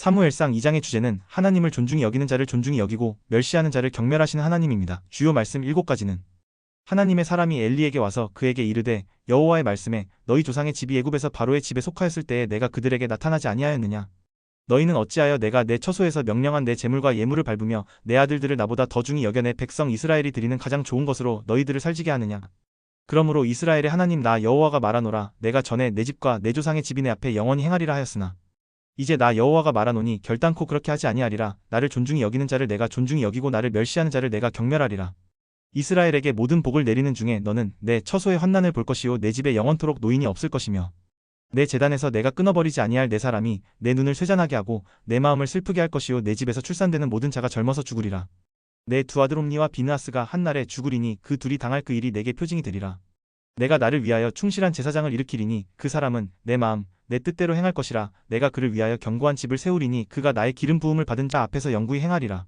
사무엘상 2장의 주제는 하나님을 존중히 여기는 자를 존중히 여기고 멸시하는 자를 경멸하시는 하나님입니다. 주요 말씀 7가지는 하나님의 사람이 엘리에게 와서 그에게 이르되 여호와의 말씀에 너희 조상의 집이 애굽에서 바로의 집에 속하였을 때에 내가 그들에게 나타나지 아니하였느냐? 너희는 어찌하여 내가 내 처소에서 명령한 내 재물과 예물을 밟으며 내 아들들을 나보다 더 중히 여겨 내 백성 이스라엘이 드리는 가장 좋은 것으로 너희들을 살지게 하느냐? 그러므로 이스라엘의 하나님 나 여호와가 말하노라. 내가 전에 내 집과 내 조상의 집이 내 앞에 영원히 행하리라 하였으나 이제 나 여호와가 말하노니 결단코 그렇게 하지 아니하리라. 나를 존중히 여기는 자를 내가 존중히 여기고 나를 멸시하는 자를 내가 경멸하리라. 이스라엘에게 모든 복을 내리는 중에 너는 내 처소의 환난을 볼 것이요 내 집에 영원토록 노인이 없을 것이며 내 재단에서 내가 끊어버리지 아니할 내 사람이 내 눈을 쇠잔하게 하고 내 마음을 슬프게 할 것이요 내 집에서 출산되는 모든 자가 젊어서 죽으리라. 내 두 아들 옴니와 비느하스가 한날에 죽으리니 그 둘이 당할 그 일이 내게 표징이 되리라. 내가 나를 위하여 충실한 제사장을 일으키리니 그 사람은 내 마음 내 뜻대로 행할 것이라. 내가 그를 위하여 견고한 집을 세우리니 그가 나의 기름 부음을 받은 자 앞에서 영구히 행하리라